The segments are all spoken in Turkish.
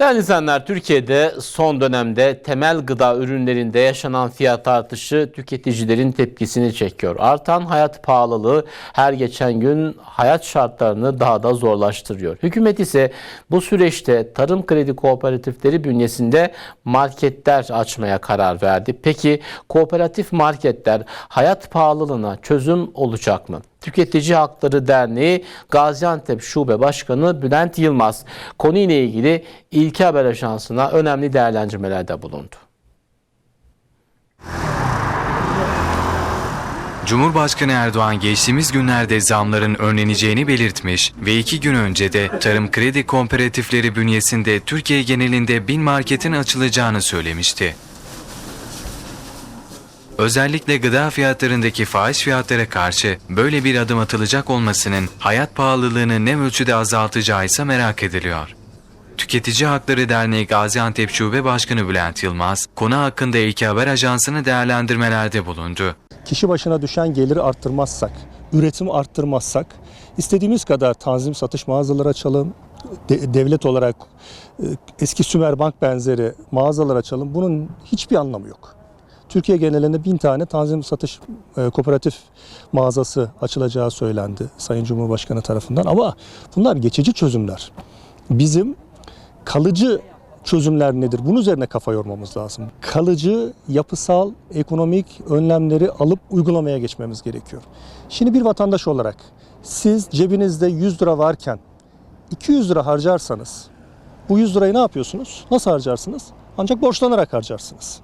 Değerli izleyenler, Türkiye'de son dönemde temel gıda ürünlerinde yaşanan fiyat artışı tüketicilerin tepkisini çekiyor. Artan hayat pahalılığı her geçen gün hayat şartlarını daha da zorlaştırıyor. Hükümet ise bu süreçte tarım kredi kooperatifleri bünyesinde marketler açmaya karar verdi. Peki kooperatif marketler hayat pahalılığına çözüm olacak mı? Tüketici Hakları Derneği Gaziantep Şube Başkanı Bülent Yılmaz konuyla ilgili İlki Haber Ajansı'na önemli değerlendirmelerde bulundu. Cumhurbaşkanı Erdoğan geçtiğimiz günlerde zamların önleneceğini belirtmiş ve iki gün önce de tarım kredi kooperatifleri bünyesinde Türkiye genelinde bin marketin açılacağını söylemişti. Özellikle gıda fiyatlarındaki fahiş fiyatlara karşı böyle bir adım atılacak olmasının hayat pahalılığını ne ölçüde azaltacağı ise merak ediliyor. Tüketici Hakları Derneği Gaziantep Şube Başkanı Bülent Yılmaz, konu hakkında İlki Haber Ajansı'nı değerlendirmelerde bulundu. kişi başına düşen geliri arttırmazsak, üretimi arttırmazsak, istediğimiz kadar tanzim satış mağazaları açalım, de- devlet olarak e, eski Sümer Bank benzeri mağazalar açalım. Bunun hiçbir anlamı yok. Türkiye genelinde bin tane tanzim satış e, kooperatif mağazası açılacağı söylendi Sayın Cumhurbaşkanı tarafından. Ama bunlar geçici çözümler. Bizim kalıcı çözümler nedir? Bunun üzerine kafa yormamız lazım. Kalıcı, yapısal, ekonomik önlemleri alıp uygulamaya geçmemiz gerekiyor. Şimdi bir vatandaş olarak siz cebinizde 100 lira varken 200 lira harcarsanız bu 100 lirayı ne yapıyorsunuz? Nasıl harcarsınız? Ancak borçlanarak harcarsınız.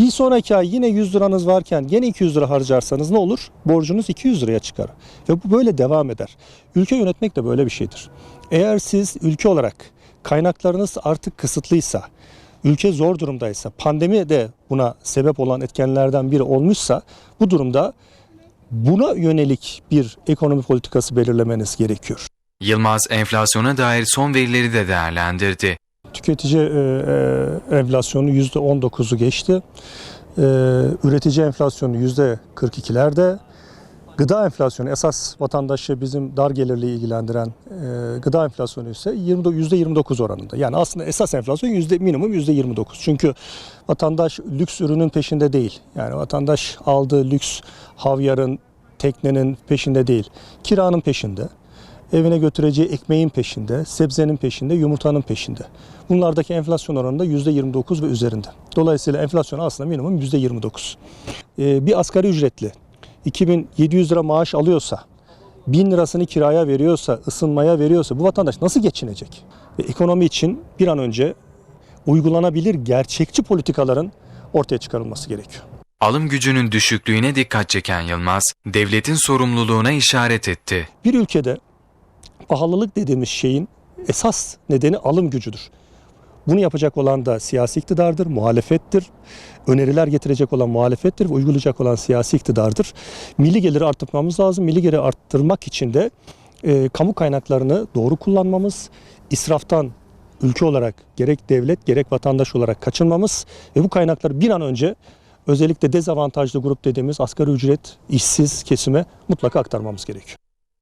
Bir sonraki ay yine 100 liranız varken gene 200 lira harcarsanız ne olur? Borcunuz 200 liraya çıkar. Ve bu böyle devam eder. Ülke yönetmek de böyle bir şeydir. Eğer siz ülke olarak kaynaklarınız artık kısıtlıysa, ülke zor durumdaysa, pandemi de buna sebep olan etkenlerden biri olmuşsa bu durumda buna yönelik bir ekonomi politikası belirlemeniz gerekiyor. Yılmaz enflasyona dair son verileri de değerlendirdi. Tüketici e, e, enflasyonu %19'u geçti. E, üretici enflasyonu %42'lerde. Gıda enflasyonu esas vatandaşı bizim dar gelirli ilgilendiren e, gıda enflasyonu ise 20, %29 oranında. Yani aslında esas enflasyon yüzde minimum %29. Çünkü vatandaş lüks ürünün peşinde değil. Yani vatandaş aldığı lüks havyarın, teknenin peşinde değil. Kiranın peşinde evine götüreceği ekmeğin peşinde, sebzenin peşinde, yumurtanın peşinde. Bunlardaki enflasyon oranı da %29 ve üzerinde. Dolayısıyla enflasyon aslında minimum %29. Ee, bir asgari ücretli 2700 lira maaş alıyorsa, 1000 lirasını kiraya veriyorsa, ısınmaya veriyorsa bu vatandaş nasıl geçinecek? Ve ekonomi için bir an önce uygulanabilir gerçekçi politikaların ortaya çıkarılması gerekiyor. Alım gücünün düşüklüğüne dikkat çeken Yılmaz, devletin sorumluluğuna işaret etti. Bir ülkede pahalılık dediğimiz şeyin esas nedeni alım gücüdür. Bunu yapacak olan da siyasi iktidardır, muhalefettir. Öneriler getirecek olan muhalefettir ve uygulayacak olan siyasi iktidardır. Milli geliri arttırmamız lazım. Milli geliri arttırmak için de e, kamu kaynaklarını doğru kullanmamız, israftan ülke olarak gerek devlet gerek vatandaş olarak kaçınmamız ve bu kaynakları bir an önce özellikle dezavantajlı grup dediğimiz asgari ücret, işsiz kesime mutlaka aktarmamız gerekiyor.